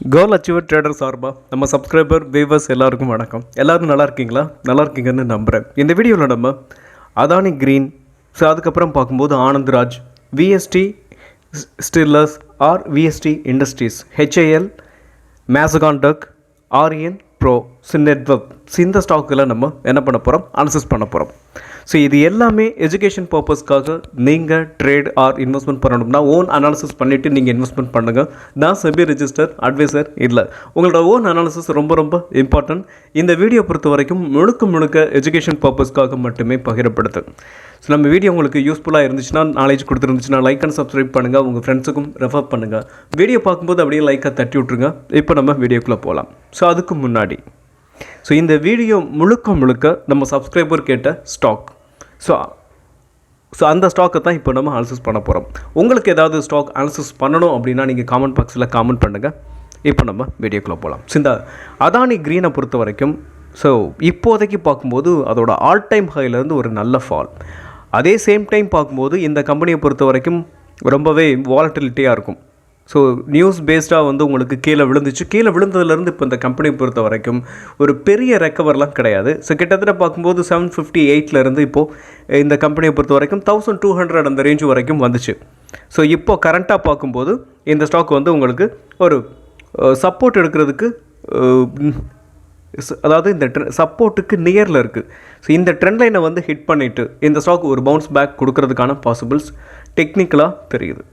கோல் achiever trader சார்பாக நம்ம subscriber viewers எல்லாருக்கும் வணக்கம். எல்லோரும் நல்லா இருக்கீங்களா? நல்லா இருக்கீங்கன்னு நம்புகிறேன் இந்த வீடியோவில் நம்ம அதானி கிரீன் ஸோ அதுக்கப்புறம் பார்க்கும்போது Anandraj VST tillers or VST industries HAL Mazagon dock Aryan pro சின்னெட்வெப் இந்த ஸ்டாக்கில் நம்ம என்ன பண்ண போகிறோம் அனலிசிஸ் பண்ண போகிறோம் ஸோ இது எல்லாமே எஜுகேஷன் பர்பஸ்க்காக நீங்கள் ட்ரேட் ஆர் இன்வெஸ்ட்மெண்ட் பண்ணணும்னா ஓன் அனாலிசிஸ் பண்ணிவிட்டு நீங்கள் இன்வெஸ்ட்மெண்ட் பண்ணுங்கள் நான் செபி ரிஜிஸ்டர் அட்வைசர் இல்லை. உங்களோட ஓன் அனாலிசிஸ் ரொம்ப ரொம்ப இம்பார்ட்டன்ட் இந்த வீடியோ பொறுத்த வரைக்கும் முழுக்க முழுக்க எஜுகேஷன் பர்பஸ்க்காக மட்டுமே பகிரப்படுது. ஸோ நம்ம வீடியோ உங்களுக்கு யூஸ்ஃபுல்லாக இருந்துச்சுன்னா நாலேஜ் கொடுத்துருந்துச்சுன்னா லைக் அண்ட் சப்ஸ்கிரைப் பண்ணுங்கள் உங்கள் ஃப்ரெண்ட்ஸுக்கும் ரெஃபர் பண்ணுங்கள் வீடியோ பார்க்கும்போது அப்படியே லைக்கை தட்டி விட்ருங்க இப்போ நம்ம வீடியோக்குள்ளே போகலாம் ஸோ அதுக்கு முன்னாடி. ஸோ இந்த வீடியோ முழுக்க முழுக்க நம்ம சப்ஸ்கிரைபர் கேட்ட ஸ்டாக் ஸோ ஸோ அந்த ஸ்டாக்கை தான் இப்போ நம்ம அனலிசிஸ் பண்ண போகிறோம் உங்களுக்கு ஏதாவது ஸ்டாக் அனலிசிஸ் பண்ணணும் அப்படின்னா நீங்கள் காமெண்ட் பாக்ஸில் காமெண்ட் பண்ணுங்கள் இப்போ நம்ம வீடியோக்குள்ளே போகலாம் ஸோ இந்த அதானி க்ரீனை பொறுத்த வரைக்கும் ஸோ இப்போதைக்கு பார்க்கும்போது அதோட ஆல் டைம் ஹைலேருந்து ஒரு நல்ல ஃபால் அதே சேம் டைம் பார்க்கும்போது இந்த கம்பெனியை பொறுத்த வரைக்கும் ரொம்பவே வாலட்டிலிட்டியாக இருக்கும். ஸோ நியூஸ் பேஸ்டாக வந்து உங்களுக்கு கீழே விழுந்துச்சு. கீழே விழுந்ததுலேருந்து இப்போ இந்த கம்பெனியை பொறுத்த வரைக்கும் ஒரு பெரிய ரெக்கவர்லாம் கிடையாது. ஸோ கிட்டத்தட்ட பார்க்கும்போது செவன் ஃபிஃப்டி எயிட்லேருந்து இப்போது இந்த கம்பெனியை பொறுத்த வரைக்கும் தௌசண்ட் டூ ஹண்ட்ரட் அந்த ரேஞ்ச் வரைக்கும் வந்துச்சு. ஸோ இப்போ கரண்ட்டாக பார்க்கும்போது இந்த ஸ்டாக் வந்து உங்களுக்கு ஒரு சப்போர்ட் எடுக்கிறதுக்கு அதாவது இந்த சப்போர்ட்டுக்கு நியரில் இருக்குது ஸோ இந்த ட்ரெண்ட் லைனை வந்து ஹிட் பண்ணிவிட்டு இந்த ஸ்டாக் ஒரு பவுன்ஸ் பேக் கொடுக்கறதுக்கான பாசிபிள்ஸ் டெக்னிக்கலாக தெரியுது.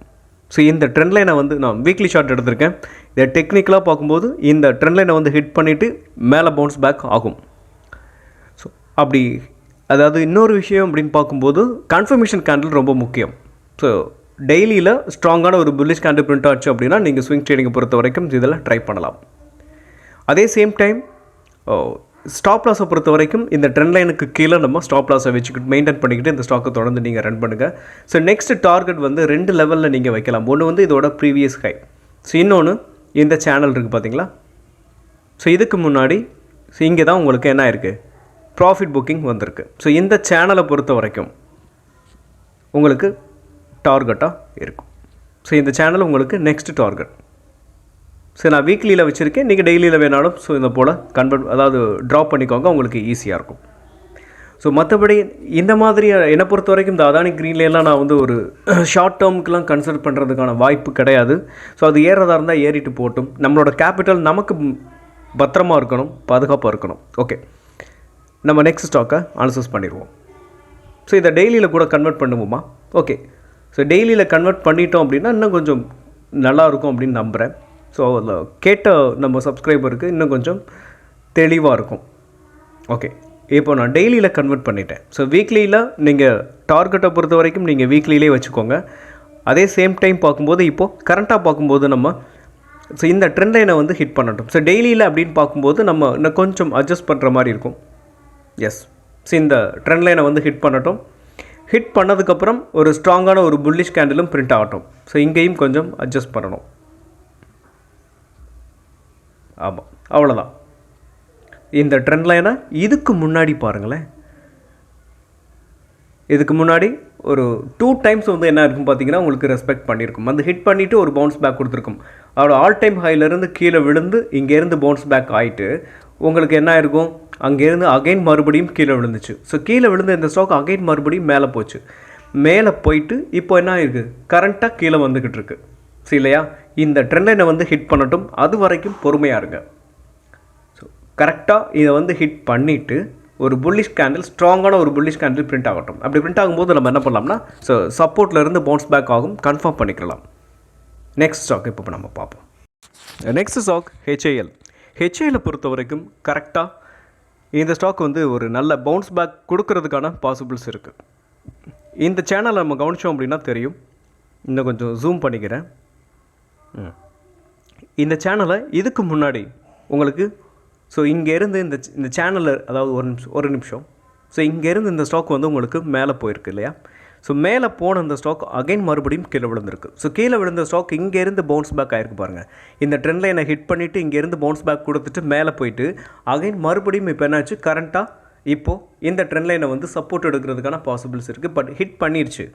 ஸோ இந்த ட்ரெண்ட் லைனை வந்து நான் வீக்லி ஷார்ட் எடுத்திருக்கேன். இதை டெக்னிக்கலாக பார்க்கும்போது இந்த ட்ரெண்ட் லைனை வந்து ஹிட் பண்ணிவிட்டு மேலே பவுன்ஸ் பேக் ஆகும். ஸோ அப்படி அதாவது இன்னொரு விஷயம் அப்படின்னு பார்க்கும்போது கன்ஃபர்மேஷன் கேண்டில் ரொம்ப முக்கியம். ஸோ டெய்லியில் ஸ்ட்ராங்கான ஒரு புல்லிஷ் கேண்டில் பிரிண்ட் ஆச்சு அப்படின்னா நீங்கள் ஸ்விங் ட்ரேடிங்கை பொறுத்த வரைக்கும் இதெல்லாம் ட்ரை பண்ணலாம். அதே சேம் டைம் ஸ்டாப் லாஸை பொறுத்த வரைக்கும் இந்த ட்ரெண்ட் லைனுக்கு கீழே நம்ம ஸ்டாப் லாஸை வச்சுக்கிட்டு மெயின்டைன் பண்ணிக்கிட்டு இந்த ஸ்டாக்கை தொடர்ந்து நீங்கள் ரன் பண்ணுங்கள் ஸோ நெக்ஸ்ட் டார்கெட் வந்து ரெண்டு லெவலில் நீங்கள் வைக்கலாம். ஒன்று வந்து இதோட ப்ரீவியஸ் ஹை ஸோ இன்னொன்று இந்த சேனல் இருக்குது பார்த்தீங்களா ஸோ இதுக்கு முன்னாடி ஸோ இங்கே தான் உங்களுக்கு என்ன இருக்குது ப்ராஃபிட் புக்கிங் வந்திருக்கு. ஸோ இந்த சேனலை பொறுத்த வரைக்கும் உங்களுக்கு டார்கெட்டாக இருக்கும். ஸோ இந்த சேனல் உங்களுக்கு நெக்ஸ்ட் டார்கெட் ஸோ நான் வீக்லியில் வச்சுருக்கேன். நீங்கள் டெய்லியில் வேணாலும் ஸோ இந்த போல் கன்வெர்ட் அதாவது ட்ராப் பண்ணிக்கோங்க. உங்களுக்கு ஈஸியாக இருக்கும். ஸோ மற்றபடி இந்த மாதிரி என்னை பொறுத்த வரைக்கும் இந்த அதானி க்ரீன்லாம் நான் வந்து ஒரு ஷார்ட் டேர்முக்கெலாம் கன்சிடர் பண்ணுறதுக்கான வாய்ப்பு கிடையாது. ஸோ அது ஏறதா இருந்தால் ஏறிட்டு போட்டும். நம்மளோட கேபிட்டல் நமக்கு பத்திரமா இருக்கணும் பாதுகாப்பாக இருக்கணும். ஓகே நம்ம நெக்ஸ்ட் ஸ்டாக்கை அனலைசிஸ் பண்ணிடுவோம். ஸோ இதை டெய்லியில் கூட கன்வெர்ட் பண்ணுவோமா? ஓகே ஸோ டெய்லியில் கன்வெர்ட் பண்ணிட்டோம் அப்படின்னா இன்னும் கொஞ்சம் நல்லா இருக்கும் அப்படின்னு நம்புகிறேன் ஸோ அதில் கேட்ட நம்ம சப்ஸ்கிரைபருக்கு இன்னும் கொஞ்சம் தெளிவாக இருக்கும். ஓகே இப்போ நான் டெய்லியில் கன்வெர்ட் பண்ணிட்டேன். ஸோ வீக்லியில் நீங்கள் டார்கெட்டை பொறுத்த வரைக்கும் நீங்கள் வீக்லியிலே வச்சுக்கோங்க. அதே சேம் டைம் பார்க்கும்போது இப்போது கரண்ட்டாக பார்க்கும்போது நம்ம ஸோ இந்த ட்ரெண்ட் லைனை வந்து ஹிட் பண்ணட்டும். ஸோ டெய்லியில் அப்படின்னு பார்க்கும்போது நம்ம இன்னும் கொஞ்சம் அட்ஜஸ்ட் பண்ணுற மாதிரி இருக்கும். எஸ் ஸோ இந்த ட்ரெண்ட் லைனை வந்து ஹிட் பண்ணட்டும். ஹிட் பண்ணதுக்கப்புறம் ஒரு ஸ்ட்ராங்கான ஒரு புல்லிஷ் கேண்டிலும் பிரிண்ட் ஆகட்டும். ஸோ இங்கேயும் கொஞ்சம் அட்ஜஸ்ட் பண்ணணும். ஆமாம் அவ்வளோதான் இந்த ட்ரெண்ட் லைனை இதுக்கு முன்னாடி பாருங்களேன். இதுக்கு முன்னாடி ஒரு டூ டைம்ஸ் வந்து என்ன இருக்கும் பார்த்தீங்கன்னா உங்களுக்கு ரெஸ்பெக்ட் பண்ணியிருக்கும் அந்த ஹிட் பண்ணிவிட்டு ஒரு பவுன்ஸ் பேக் கொடுத்துருக்கும். அதோட ஆல் டைம் ஹைலேருந்து கீழே விழுந்து இங்கேருந்து பவுன்ஸ் பேக் ஆகிட்டு உங்களுக்கு என்ன இருக்கும் அங்கேருந்து அகைன் மறுபடியும் கீழே விழுந்துச்சு. ஸோ கீழே விழுந்த இந்த ஸ்டாக் அகைன் மறுபடியும் மேலே போச்சு. மேலே போயிட்டு இப்போ என்ன ஆயிருக்கு? கரண்ட்டாக கீழே வந்துக்கிட்டு இருக்குது சரி இல்லையா? இந்த ட்ரெண்ட் லைனை வந்து ஹிட் பண்ணட்டும். அது வரைக்கும் பொறுமையாக இருங்க. ஸோ கரெக்டாக இதை வந்து ஹிட் பண்ணிவிட்டு ஒரு புல்லிஷ் கேண்டில் ஸ்ட்ராங்கான ஒரு புல்லிஷ் கேண்டில் பிரிண்ட் ஆகட்டும். அப்படி பிரிண்ட் ஆகும்போது நம்ம என்ன பண்ணலாம்னா ஸோ சப்போர்ட்ல இருந்து பவுன்ஸ் பேக் ஆகும். கன்ஃபார்ம் பண்ணிக்கலாம். நெக்ஸ்ட் ஸ்டாக் இப்போ நம்ம பார்ப்போம். நெக்ஸ்ட் ஸ்டாக் ஹெச்ஏஎல் ஹெச்ஏஎல்லை பொறுத்த வரைக்கும் கரெக்டாக இந்த ஸ்டாக் வந்து ஒரு நல்ல பவுன்ஸ் பேக் கொடுக்கறதுக்கான பாசிபிள்ஸ் இருக்குது இந்த சேனலை நம்ம கவனித்தோம் அப்படின்னா தெரியும். இன்னும் கொஞ்சம் ஜூம் பண்ணிக்கிறேன். இந்த சேனலை இதுக்கு முன்னாடி உங்களுக்கு ஸோ இங்கேருந்து இந்த இந்த சேனலில் அதாவது ஒரு நிமிஷம் ஒரு நிமிஷம். ஸோ இங்கேருந்து இந்த ஸ்டாக் வந்து உங்களுக்கு மேலே போயிருக்கு இல்லையா? ஸோ மேலே போன இந்த ஸ்டாக் அகைன் மறுபடியும் கீழே விழுந்திருக்கு. ஸோ கீழே விழுந்த ஸ்டாக் இங்கேருந்து பவுன்ஸ் பேக் ஆகிருக்கு பாருங்கள் இந்த ட்ரெண்ட் லைனை ஹிட் பண்ணிவிட்டு இங்கேருந்து பவுன்ஸ் பேக் கொடுத்துட்டு மேலே போயிட்டு அகைன் மறுபடியும் இப்போ என்னாச்சு கரண்ட்டாக இப்போது இந்த ட்ரெண்ட் லைனை வந்து சப்போர்ட் எடுக்கிறதுக்கான பாசிபிள்ஸ் இருக்குது பட் ஹிட் பண்ணிருச்சு.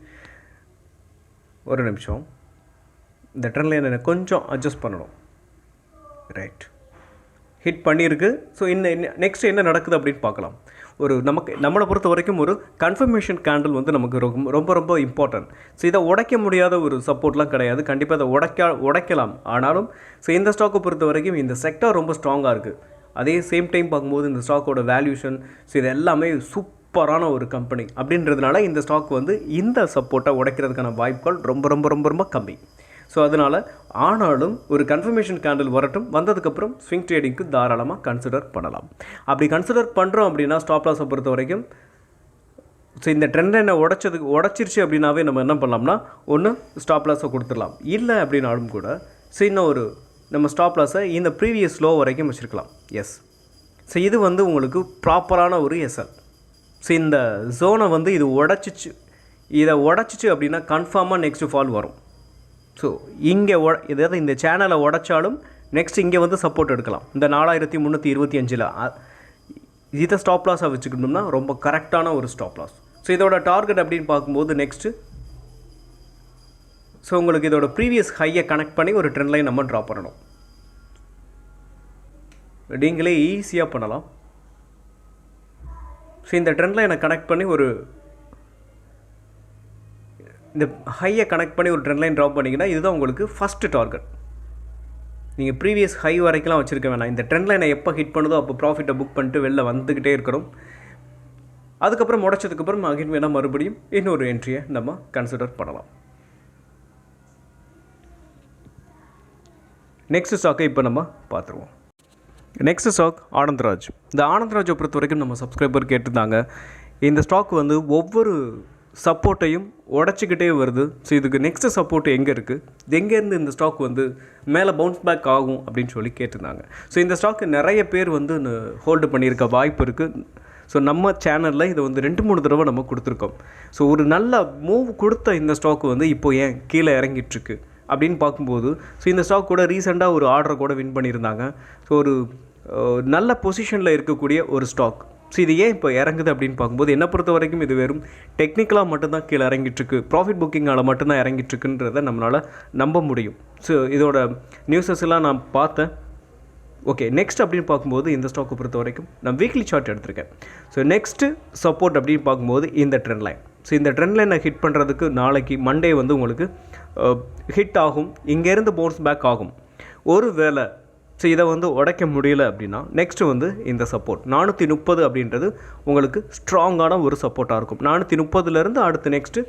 ஒரு நிமிஷம். இந்த ட்ரெண்ட் லைனை கொஞ்சம் அட்ஜஸ்ட் பண்ணணும். ரைட் ஹிட் பண்ணியிருக்கு. ஸோ இன்னும் நெக்ஸ்ட் என்ன நடக்குது அப்படின்னு பார்க்கலாம். ஒரு நமக்கு நம்மளை பொறுத்த வரைக்கும் ஒரு கன்ஃபர்மேஷன் கேண்டில் வந்து நமக்கு ரொம்ப ரொம்ப ரொம்ப இம்பார்ட்டன்ட் ஸோ இதை உடைக்க முடியாத ஒரு சப்போர்ட்லாம் கிடையாது. கண்டிப்பாக இதை உடைக்க உடைக்கலாம். ஆனாலும் ஸோ இந்த ஸ்டாக்கை பொறுத்த வரைக்கும் இந்த செக்டர் ரொம்ப ஸ்ட்ராங்காக இருக்குது அதே சேம் டைம் பார்க்கும்போது இந்த ஸ்டாக்கோட வேல்யூஷன் ஸோ இது எல்லாமே சூப்பரான ஒரு கம்பெனி அப்படின்றதுனால இந்த ஸ்டாக் வந்து இந்த சப்போர்ட்டை உடைக்கிறதுக்கான வாய்ப்புகள் ரொம்ப ரொம்ப ரொம்ப ரொம்ப கம்மி. ஸோ அதனால் ஆனாலும் ஒரு கன்ஃபர்மேஷன் கேண்டில் வரட்டும் வந்ததுக்கப்புறம் ஸ்விங் ட்ரேடிங்க்கு தாராளமாக கன்சிடர் பண்ணலாம். அப்படி கன்சிடர் பண்ணுறோம் அப்படின்னா ஸ்டாப் லாஸை பொறுத்த வரைக்கும் ஸோ இந்த ட்ரெண்டை என்ன உடச்சதுக்கு உடச்சிருச்சு அப்படின்னாவே நம்ம என்ன பண்ணலாம்னா ஒன்று ஸ்டாப் லாஸை கொடுத்துடலாம். இல்லை அப்படின்னாலும் கூட ஸோ இன்னும் ஒரு நம்ம ஸ்டாப் லாஸை இந்த ப்ரீவியஸ் லோ வரைக்கும் வச்சுருக்கலாம். எஸ் ஸோ இது வந்து உங்களுக்கு ப்ராப்பரான ஒரு எஸ்எல் ஸோ இந்த ஜோனை வந்து இது உடச்சிச்சு இதை உடச்சிச்சு அப்படின்னா கன்ஃபார்மாக நெக்ஸ்ட் ஃபால் வரும். ஸோ இங்கே உட இதாவது இந்த சேனலை உடைச்சாலும் நெக்ஸ்ட் இங்கே வந்து சப்போர்ட் எடுக்கலாம். இந்த நாலாயிரத்தி முந்நூற்றி இருபத்தி அஞ்சில் இதை ஸ்டாப் லாஸாக வச்சுக்கணும்னா ரொம்ப கரெக்டான ஒரு ஸ்டாப் லாஸ் ஸோ இதோட டார்கெட் அப்படின்னு பார்க்கும்போது நெக்ஸ்ட்டு ஸோ உங்களுக்கு இதோட ப்ரீவியஸ் ஹையை கனெக்ட் பண்ணி ஒரு ட்ரெண்ட் லைன் நம்ம ட்ரா பண்ணணும். நீங்களே ஈஸியாக பண்ணலாம். ஸோ இந்த ட்ரெண்ட் லைனை கனெக்ட் பண்ணி ஒரு இந்த ஹையை கனெக்ட் பண்ணி ஒரு ட்ரெண்ட் லைன் ட்ராப் பண்ணிங்கன்னா இதுதான் உங்களுக்கு ஃபஸ்ட்டு டார்கெட் நீங்கள் ப்ரீவியஸ் ஹை வரைக்கும்லாம் வச்சுருக்க வேணாம். இந்த ட்ரெண்ட் லைனை எப்போ ஹிட் பண்ணுதோ அப்போ ப்ராஃபிட்டை புக் பண்ணிட்டு வெளில வந்துக்கிட்டே இருக்கிறோம் அதுக்கப்புறம் முடச்சதுக்கப்புறம் அகைன் வேணால் மறுபடியும் இன்னொரு என்ட்ரியை நம்ம கன்சிடர் பண்ணலாம். நெக்ஸ்ட் ஸ்டாக்கை இப்போ நம்ம பார்த்துருவோம். Next stock Anandraj. இந்த ஆனந்த்ராஜை பொறுத்த வரைக்கும் நம்ம சப்ஸ்கிரைபர் கேட்டிருந்தாங்க. இந்த ஸ்டாக் வந்து ஒவ்வொரு சப்போர்ட்டையும் உடச்சிக்கிட்டே வருது. ஸோ இதுக்கு நெக்ஸ்ட் சப்போர்ட் எங்கே இருக்குது இது எங்கேருந்து இந்த ஸ்டாக் வந்து மேலே பவுன்ஸ் பேக் ஆகும் அப்படின்னு சொல்லி கேட்டிருந்தாங்க. ஸோ இந்த ஸ்டாக்கு நிறைய பேர் வந்து ஹோல்டு பண்ணியிருக்க வாய்ப்பு இருக்குது ஸோ நம்ம சேனலில் இதை வந்து ரெண்டு மூணு தடவை நம்ம கொடுத்துருக்கோம். ஸோ ஒரு நல்ல மூவ் கொடுத்த இந்த ஸ்டாக் வந்து இப்போ ஏன் கீழே இறங்கிட்டுருக்கு அப்படின்னு பார்க்கும்போது ஸோ இந்த ஸ்டாக் கூட ரீசெண்டாக ஒரு ஆர்டரை கூட வின் பண்ணியிருந்தாங்க. ஸோ ஒரு நல்ல பொசிஷனில் இருக்கக்கூடிய ஒரு ஸ்டாக் ஸோ இது ஏன் இப்போ இறங்குது அப்படின்னு பார்க்கும்போது என்னை பொறுத்த வரைக்கும் இது வெறும் டெக்னிக்கலாக மட்டும்தான் கீழே இறங்கிட்டுருக்கு. ப்ராஃபிட் புக்கிங்கால் மட்டும்தான் இறங்கிட்டுருக்குன்றதை நம்மளால் நம்ப முடியும். ஸோ இதோட நியூஸஸ் எல்லாம் நான் பார்த்தேன். ஓகே நெக்ஸ்ட் அப்படின்னு பார்க்கும்போது இந்த ஸ்டாக்கை பொறுத்த வரைக்கும் நான் வீக்லி சார்ட் எடுத்திருக்கேன். ஸோ நெக்ஸ்ட்டு சப்போர்ட் அப்படின்னு பார்க்கும்போது இந்த ட்ரெண்ட் லைன் ஸோ இந்த ட்ரெண்ட் லைனை ஹிட் பண்ணுறதுக்கு நாளைக்கு மண்டே வந்து உங்களுக்கு ஹிட் ஆகும். இங்கேருந்து பவுன்ஸ் பேக் ஆகும். ஒரு வேளை ஸோ இதை வந்து உடைக்க முடியல அப்படின்னா நெக்ஸ்ட்டு வந்து இந்த சப்போர்ட் நானூற்றி முப்பது அப்படின்றது உங்களுக்கு ஸ்ட்ராங்கான ஒரு சப்போர்ட்டாக இருக்கும். நானூற்றி முப்பதுலேருந்து அடுத்து நெக்ஸ்ட்டு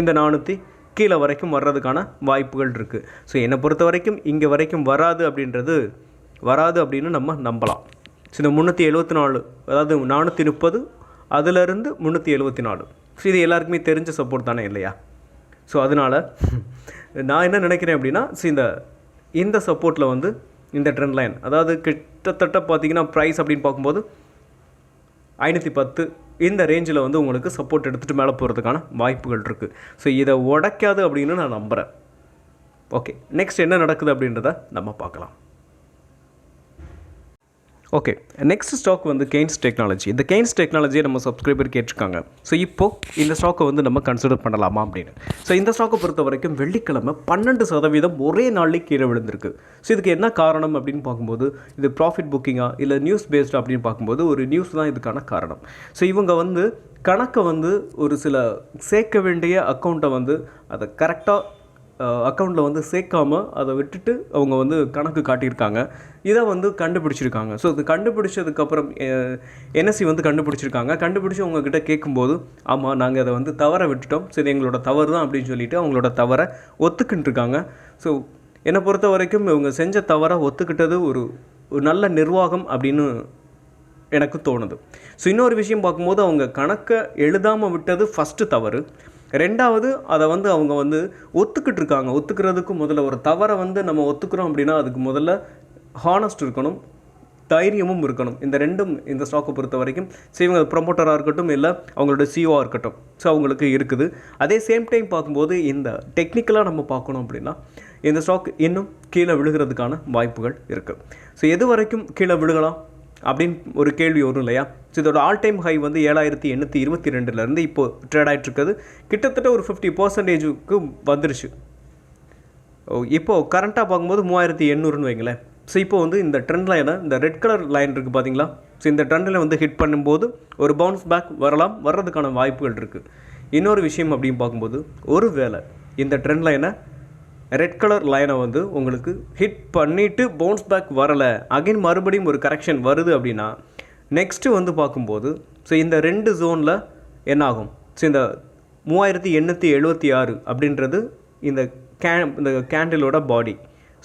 இந்த நானூற்றி கீழே வரைக்கும் வர்றதுக்கான வாய்ப்புகள் இருக்குது ஸோ என்னை பொறுத்த வரைக்கும் இங்கே வரைக்கும் வராது அப்படின்றது வராது அப்படின்னு நம்ம நம்பலாம். ஸோ இந்த முந்நூற்றி எழுபத்தி நாலு அதாவது நானூற்றி முப்பது அதுலேருந்து முந்நூற்றி எழுபத்தி நாலு. ஸோ இது எல்லாருக்குமே தெரிஞ்ச சப்போர்ட் தானே இல்லையா? ஸோ அதனால் நான் என்ன நினைக்கிறேன் அப்படின்னா ஸோ இந்த இந்த சப்போர்ட்டில் வந்து இந்த ட்ரெண்ட் லைன் அதாவது கிட்டத்தட்ட பார்த்தீங்கன்னா ப்ரைஸ் அப்படின்னு பார்க்கும்போது ஐநூற்றி பத்து இந்த ரேஞ்சில் வந்து உங்களுக்கு சப்போர்ட் எடுத்துகிட்டு மேலே போகிறதுக்கான வாய்ப்புகள் இருக்குது ஸோ இதை உடைக்காது அப்படின்னு நான் நம்புகிறேன் ஓகே நெக்ஸ்ட் என்ன நடக்குது அப்படின்றத நம்ம பார்க்கலாம். ஓகே நெக்ஸ்ட் ஸ்டாக் வந்து கெய்ன்ஸ் டெக்னாலஜி இந்த கெய்ன்ஸ் டெக்னாலஜியை நம்ம சப்ஸ்கிரைபர் கேட்டிருக்காங்க. ஸோ இப்போது இந்த ஸ்டாக்கை வந்து நம்ம கன்சிடர் பண்ணலாமா அப்படின்னு. ஸோ இந்த ஸ்டாக்கை பொறுத்த வரைக்கும் வெள்ளிக்கிழமை பன்னெண்டு சதவீதம் ஒரே நாள்லேயே கீழே விழுந்திருக்கு. ஸோ இதுக்கு என்ன காரணம் அப்படின்னு பார்க்கும்போது இது ப்ராஃபிட் புக்கிங்கா இல்லை நியூஸ் பேஸ்டு அப்படின்னு பார்க்கும்போது ஒரு நியூஸ் தான் இதுக்கான காரணம். ஸோ இவங்க வந்து கணக்கை வந்து ஒரு சில சேர்க்க வேண்டிய அக்கௌண்ட்டை வந்து அதை கரெக்டாக அக்கௌண்ட்டில் வந்து சேர்க்காம அதை விட்டுட்டு அவங்க வந்து கணக்கு காட்டியிருக்காங்க. இதை வந்து கண்டுபிடிச்சிருக்காங்க. ஸோ இது கண்டுபிடிச்சதுக்கப்புறம் என்எஸ்சி வந்து கண்டுபிடிச்சிருக்காங்க. கண்டுபிடிச்சி உங்ககிட்ட கேட்கும்போது ஆமாம் நாங்கள் அதை வந்து தவற விட்டுட்டோம். சரி எங்களோட தவறு தான் அப்படின்னு சொல்லிட்டு அவங்களோட தவறை ஒத்துக்கிட்டு இருக்காங்க ஸோ என்னை பொறுத்த வரைக்கும் இவங்க செஞ்ச தவறை ஒத்துக்கிட்டது ஒரு ஒரு நல்ல நிர்வாகம் அப்படின்னு எனக்கு தோணுது. ஸோ இன்னொரு விஷயம் பார்க்கும்போது அவங்க கணக்கை எழுதாமல் விட்டது ஃபஸ்ட்டு தவறு. ரெண்டாவது அதை வந்து அவங்க வந்து ஒத்துக்கிட்டு இருக்காங்க ஒத்துக்கிறதுக்கு முதல்ல ஒரு தவறை வந்து நம்ம ஒத்துக்கிறோம் அப்படின்னா அதுக்கு முதல்ல ஹானஸ்ட் இருக்கணும் தைரியமும் இருக்கணும். இந்த ரெண்டும் இந்த ஸ்டாக்கை பொறுத்த வரைக்கும். ஸோ இவங்க ப்ரொமோட்டராக இருக்கட்டும் இல்லை அவங்களோட சிஓவாக இருக்கட்டும். ஸோ அவங்களுக்கு இருக்குது. அதே சேம் டைம் பார்க்கும்போது இந்த டெக்னிக்கலாக நம்ம பார்க்கணும் அப்படின்னா இந்த ஸ்டாக் இன்னும் கீழே விழுகிறதுக்கான வாய்ப்புகள் இருக்குது ஸோ எது வரைக்கும் கீழே விழுகலாம்? அப்படின்னு ஒரு கேள்வி வரும் இல்லையா? ஸோ இதோட ஆல் டைம் ஹை வந்து ஏழாயிரத்தி எண்ணூற்றி இருபத்தி ரெண்டுலேருந்து இப்போ ட்ரேட் ஆகிட்டுருக்குது கிட்டத்தட்ட ஒரு ஃபிஃப்டி பர்சன்டேஜுக்கு வந்துருச்சு. ஓ இப்போது கரண்ட்டாக பார்க்கும்போது மூவாயிரத்தி எண்ணூறுன்னு வைங்களேன். ஸோ இப்போ வந்து இந்த ட்ரெண்ட் லைனை இந்த ரெட் கலர் லைன் இருக்குது பார்த்தீங்களா ஸோ இந்த ட்ரெண்டில் வந்து ஹிட் பண்ணும்போது ஒரு பவுன்ஸ் பேக் வரலாம் வர்றதுக்கான வாய்ப்புகள் இருக்குது இன்னொரு விஷயம் அப்படின்னு பார்க்கும்போது ஒரு வேளை இந்த ட்ரெண்ட் லைனை ரெட் கலர் லைனை வந்து உங்களுக்கு ஹிட் பண்ணிவிட்டு பவுன்ஸ் பேக் வரலை. அகைன் மறுபடியும் ஒரு கரெக்ஷன் வருது அப்படின்னா நெக்ஸ்ட்டு வந்து பார்க்கும்போது ஸோ இந்த ரெண்டு ஜோனில் என்ன ஆகும் ஸோ இந்த மூவாயிரத்தி எண்ணூற்றி எழுபத்தி ஆறு அப்படின்றது இந்த கே இந்த கேண்டிலோட பாடி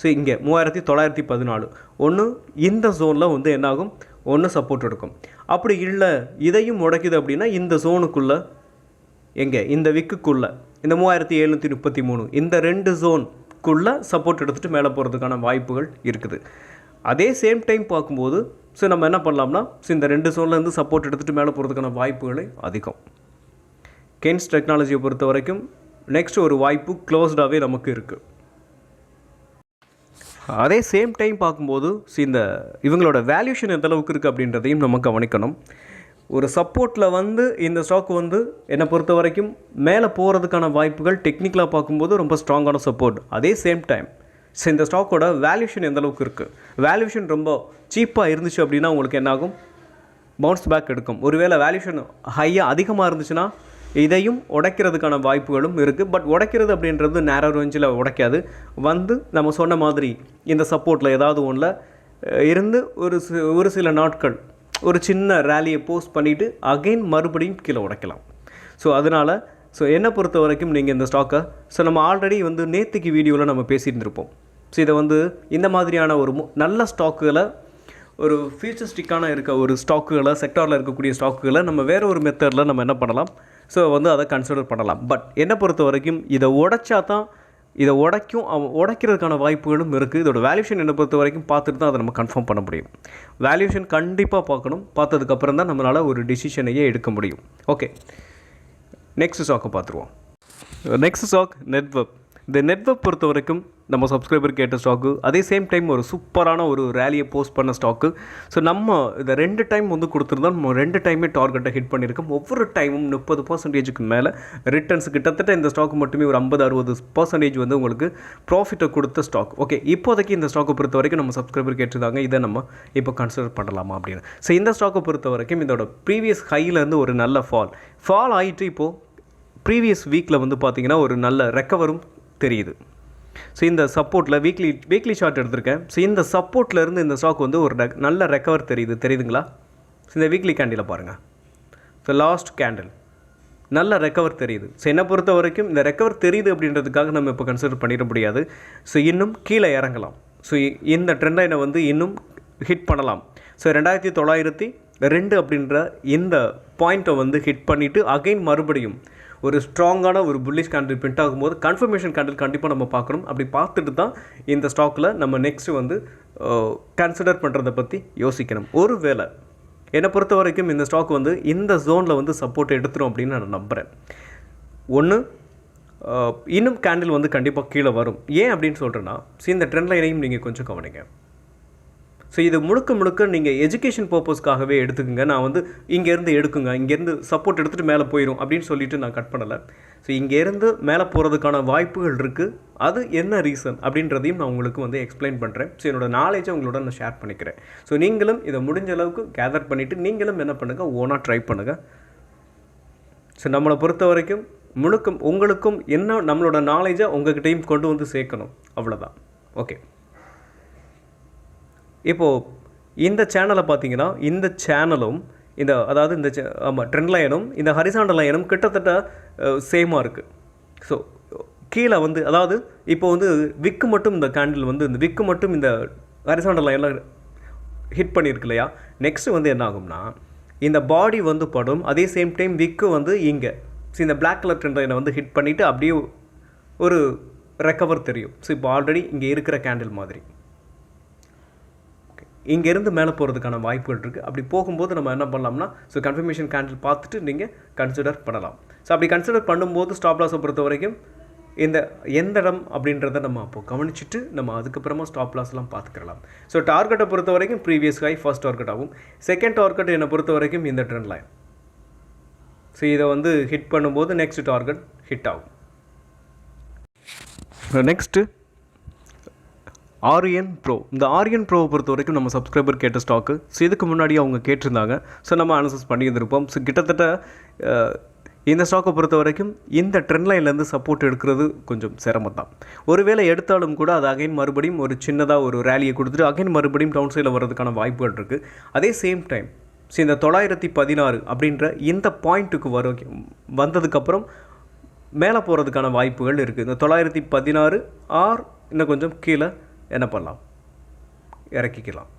ஸோ இங்கே மூவாயிரத்தி தொள்ளாயிரத்தி பதினாலு. ஒன்று இந்த ஜோனில் வந்து என்னாகும்? ஒன்று சப்போர்ட் எடுக்கும். அப்படி இல்லை இதையும் முடக்குது அப்படின்னா இந்த ஜோனுக்குள்ளே எங்கே? இந்த விக்குக்குள்ளே. இந்த மூவாயிரத்தி எழுநூற்றி முப்பத்தி மூணு. இந்த ரெண்டு ஜோனுக்குள்ளே சப்போர்ட் எடுத்துகிட்டு மேலே போகிறதுக்கான வாய்ப்புகள் இருக்குது. அதே சேம் டைம் பார்க்கும்போது ஸோ நம்ம என்ன பண்ணலாம்னா ஸோ இந்த ரெண்டு ஜோன்லேருந்து சப்போர்ட் எடுத்துகிட்டு மேலே போகிறதுக்கான வாய்ப்புகளே அதிகம். கென்ஸ் டெக்னாலஜியை பொறுத்த வரைக்கும் நெக்ஸ்ட் ஒரு வாய்ப்பு க்ளோஸ்டாகவே நமக்கு இருக்குது அதே சேம் டைம் பார்க்கும்போது ஸோ இந்த இவங்களோட வேல்யூஷன் எந்த அளவுக்கு இருக்குது அப்படின்றதையும் நம்ம கவனிக்கணும். ஒரு சப்போர்ட்டில் வந்து இந்த ஸ்டாக் வந்து என்னை பொறுத்த வரைக்கும் மேலே போகிறதுக்கான வாய்ப்புகள் டெக்னிக்கலாக பார்க்கும்போது ரொம்ப ஸ்ட்ராங்கான சப்போர்ட் அதே சேம் டைம் ஸோ இந்த ஸ்டாக்கோட வேல்யூஷன் எந்த அளவுக்கு இருக்குது வேல்யூஷன் ரொம்ப சீப்பாக இருந்துச்சு அப்படின்னா உங்களுக்கு என்னாகும் பவுன்ஸ் பேக் எடுக்கும். ஒருவேளை வேல்யூஷன் ஹையாக அதிகமாக இருந்துச்சுன்னா இதையும் உடைக்கிறதுக்கான வாய்ப்புகளும் இருக்குது பட் உடைக்கிறது அப்படின்றது நேரோ ரேஞ்சில் உடைக்காது. வந்து நம்ம சொன்ன மாதிரி இந்த சப்போர்ட்டில் ஏதாவது ஒன்றில் இருந்து ஒரு ஒரு சில நாட்கள் ஒரு சின்ன ரேலியை போஸ்ட் பண்ணிவிட்டு அகைன் மறுபடியும் கீழே உடைக்கலாம். ஸோ அதனால் ஸோ என்னை பொறுத்த வரைக்கும் நீங்கள் இந்த ஸ்டாக்கை ஸோ நம்ம ஆல்ரெடி வந்து நேற்றுக்கு வீடியோவில் நம்ம பேசியிருந்திருப்போம் ஸோ இதை வந்து இந்த மாதிரியான ஒரு நல்ல ஸ்டாக்குகளை ஒரு ஃபியூச்சரிஸ்டிக்கான இருக்க ஒரு ஸ்டாக்குகளை செக்டாரில் இருக்கக்கூடிய ஸ்டாக்குகளை நம்ம வேற ஒரு மெத்தடில் நம்ம என்ன பண்ணலாம்? ஸோ வந்து அதை கன்சிடர் பண்ணலாம். பட் என்னை பொறுத்த வரைக்கும் இதை உடைச்சா தான் இதை உடைக்கும் உடைக்கிறதுக்கான வாய்ப்புகளும் இருக்குது இதோட வேல்யூஷன் என்னை பொறுத்த வரைக்கும் பார்த்துட்டு தான் அதை நம்ம கன்ஃபார்ம் பண்ண முடியும். வேல்யூஷன் கண்டிப்பாக பார்க்கணும். பார்த்ததுக்கப்புறம் தான் நம்மளால் ஒரு டிசிஷனையே எடுக்க முடியும். ஓகே நெக்ஸ்ட் ஸ்டாக்கை பார்த்துருவோம். நெக்ஸ்ட் ஸ்டாக் நெட்வொர்க் இந்த நெட்வொர்க் பொறுத்த வரைக்கும் நம்ம சப்ஸ்கிரைபர் கேட்ட ஸ்டாக்கு அதே சேம் டைம் ஒரு சூப்பரான ஒரு ரேலியை போஸ்ட் பண்ண ஸ்டாக்கு ஸோ நம்ம இந்த ரெண்டு டைம் வந்து கொடுத்துருந்தோம் நம்ம ரெண்டு டைமே டார்கெட்டை ஹிட் பண்ணியிருக்கோம். ஒவ்வொரு டைமும் முப்பது பர்சன்டேஜுக்கு மேலே ரிட்டர்ன்ஸ் கிட்டத்தட்ட இந்த ஸ்டாக் மட்டுமே ஒரு ஐம்பது அறுபது பர்சன்டேஜ் வந்து உங்களுக்கு ப்ராஃபிட்டை கொடுத்த ஸ்டாக் ஓகே இப்போதைக்கு இந்த ஸ்டாக்கை பொறுத்த வரைக்கும் நம்ம சப்ஸ்கிரைபர் கேட்டிருந்தாங்க இதை நம்ம இப்போ கன்சிடர் பண்ணலாமா அப்படின்னு. ஸோ இந்த ஸ்டாக்கை பொறுத்த வரைக்கும் இதோட ப்ரீவியஸ் ஹையிலேருந்து ஒரு நல்ல ஃபால் ஃபால் ஆகிட்டு இப்போது ப்ரீவியஸ் வீக்கில் வந்து பார்த்திங்கன்னா ஒரு நல்ல ரெக்கவரும் தெரியுது. ஸோ இந்த சப்போர்ட்டில் வீக்லி வீக்லி ஷார்ட் எடுத்திருக்கேன். ஸோ இந்த சப்போர்ட்ல இருந்து இந்த ஸ்டாக் வந்து ஒரு நல்ல ரெக்கவர் தெரியுது. தெரியுதுங்களா? ஸோ இந்த வீக்லி கேண்டில் பாருங்கள் ஸோ லாஸ்ட் கேண்டில் நல்ல ரெக்கவர் தெரியுது. ஸோ என்னை பொறுத்த வரைக்கும் இந்த ரெக்கவர் தெரியுது அப்படின்றதுக்காக நம்ம இப்போ கன்சிடர் பண்ணிட முடியாது. ஸோ இன்னும் கீழே இறங்கலாம். ஸோ இந்த ட்ரெண்ட் லைனை வந்து இன்னும் ஹிட் பண்ணலாம். ஸோ ரெண்டாயிரத்தி தொள்ளாயிரத்தி ரெண்டு அப்படின்ற இந்த பாயிண்ட்டை வந்து ஹிட் பண்ணிவிட்டு அகைன் மறுபடியும் ஒரு ஸ்ட்ராங்கான ஒரு புல்லிஷ் கேண்டில் பிரிண்ட் ஆகும்போது கன்ஃபர்மேஷன் கேண்டில் கண்டிப்பாக நம்ம பார்க்கணும். அப்படி பார்த்துட்டு தான் இந்த ஸ்டாக்கில் நம்ம நெக்ஸ்ட் வந்து கன்சிடர் பண்ணுறதை பற்றி யோசிக்கணும். ஒரு வேளை என்னை பொறுத்த வரைக்கும் இந்த ஸ்டாக் வந்து இந்த ஜோனில் வந்து சப்போர்ட் எடுத்துரும் அப்படின்னு நான் நம்புகிறேன் ஒன்று இன்னும் கேண்டில் வந்து கண்டிப்பாக கீழே வரும். ஏன் அப்படின்னு சொல்கிறேன்னா சி இந்த ட்ரெண்ட் லைனையும் நீங்கள் கொஞ்சம் கவனிங்க. ஸோ இது முழுக்க முழுக்க நீங்கள் எஜுகேஷன் பர்பஸ்க்காகவே எடுத்துக்கோங்க. நான் வந்து இங்கேருந்து எடுக்குங்க. இங்கேருந்து சப்போர்ட் எடுத்துகிட்டு மேலே போயிடும் அப்படின்னு சொல்லிட்டு நான் கட் பண்ணலை. ஸோ இங்கேருந்து மேலே போகிறதுக்கான வாய்ப்புகள் இருக்குது அது என்ன ரீசன் அப்படின்றதையும் நான் உங்களுக்கு வந்து எக்ஸ்பிளைன் பண்ணுறேன் ஸோ என்னோடய நாலேஜை உங்களோட நான் ஷேர் பண்ணிக்கிறேன். ஸோ நீங்களும் இதை முடிஞ்ச அளவுக்கு கேதர் பண்ணிவிட்டு நீங்களும் என்ன பண்ணுங்கள் ஓனாக ட்ரை பண்ணுங்கள் ஸோ நம்மளை பொறுத்த வரைக்கும் முழுக்க உங்களுக்கும் என்ன நம்மளோட நாலேஜை உங்ககிட்டயும் கொண்டு வந்து சேர்க்கணும். அவ்வளோதான் ஓகே இப்போது இந்த சேனலை பார்த்தீங்கன்னா இந்த சேனலும் இந்த அதாவது இந்த ஆமாம் ட்ரெண்ட் லைனும் இந்த ஹரிசாண்டல் லைனும் கிட்டத்தட்ட சேமாக இருக்குது ஸோ கீழே வந்து அதாவது இப்போ வந்து விக்கு மட்டும் இந்த கேண்டில் வந்து இந்த விக்கு மட்டும் இந்த ஹரிசாண்டல் லைனில் ஹிட் பண்ணியிருக்கு இல்லையா? நெக்ஸ்ட்டு வந்து என்ன ஆகும்னா இந்த பாடி வந்து படும் அதே சேம் டைம் விக்கு வந்து இங்கே. ஸோ இந்த பிளாக் கலர் ட்ரெண்ட் லைனை வந்து ஹிட் பண்ணிவிட்டு அப்படியே ஒரு ரெக்கவர் தெரியும். ஸோ இப்போ ஆல்ரெடி இங்கே இருக்கிற கேண்டில் மாதிரி. இங்கேருந்து மேலே போகிறதுக்கான வாய்ப்புகள் இருக்குது அப்படி போகும்போது நம்ம என்ன பண்ணலாம்னா ஸோ கன்ஃபர்மேஷன் கேண்டில் பார்த்துட்டு நீங்கள் கன்சிடர் பண்ணலாம். ஸோ அப்படி கன்சிடர் பண்ணும்போது ஸ்டாப் லாஸை பொறுத்த வரைக்கும் இந்த எந்த இடம் அப்படின்றத நம்ம அப்போ கவனிச்சுட்டு நம்ம அதுக்கப்புறமா ஸ்டாப் லாஸ்லாம் பார்த்துக்கலாம். ஸோ டார்கெட்டை பொறுத்த வரைக்கும் ப்ரீவியஸ் ஹை ஃபர்ஸ்ட் டார்கெட் ஆகும். செகண்ட் டார்கெட் என்னை பொறுத்த வரைக்கும் இந்த ட்ரெண்ட் லைன் ஸோ இதை வந்து ஹிட் பண்ணும்போது நெக்ஸ்ட் டார்கெட் ஹிட் ஆகும். நெக்ஸ்ட்டு ஆரியன் ப்ரோ இந்த ஆரியன் ப்ரோவை பொறுத்த வரைக்கும் நம்ம சப்ஸ்கிரைபர் கேட்ட ஸ்டாக்கு ஸோ இதுக்கு முன்னாடி அவங்க கேட்டிருந்தாங்க. ஸோ நம்ம அனலைசிஸ் பண்ணியிருந்திருப்போம். ஸோ கிட்டத்தட்ட இந்த ஸ்டாக்கை பொறுத்த வரைக்கும் இந்த ட்ரெண்ட் லைன்லேருந்து சப்போர்ட் எடுக்கிறது கொஞ்சம் சிரமம் தான் ஒருவேளை எடுத்தாலும் கூட அது அகைன் மறுபடியும் ஒரு சின்னதாக ஒரு ரேலியை கொடுத்துட்டு அகைன் மறுபடியும் டவுன் சைடில் வர்றதுக்கான வாய்ப்புகள் இருக்குது அதே சேம் டைம் ஸோ இந்த தொள்ளாயிரத்தி பதினாறு அப்படின்ற இந்த பாயிண்ட்டுக்கு வர வந்ததுக்கப்புறம் மேலே போகிறதுக்கான வாய்ப்புகள் இருக்குது இந்த தொள்ளாயிரத்தி பதினாறு ஆர் இன்னும் கொஞ்சம் கீழே என்ன பண்ணலாம்? இறக்கிக்கலாம்.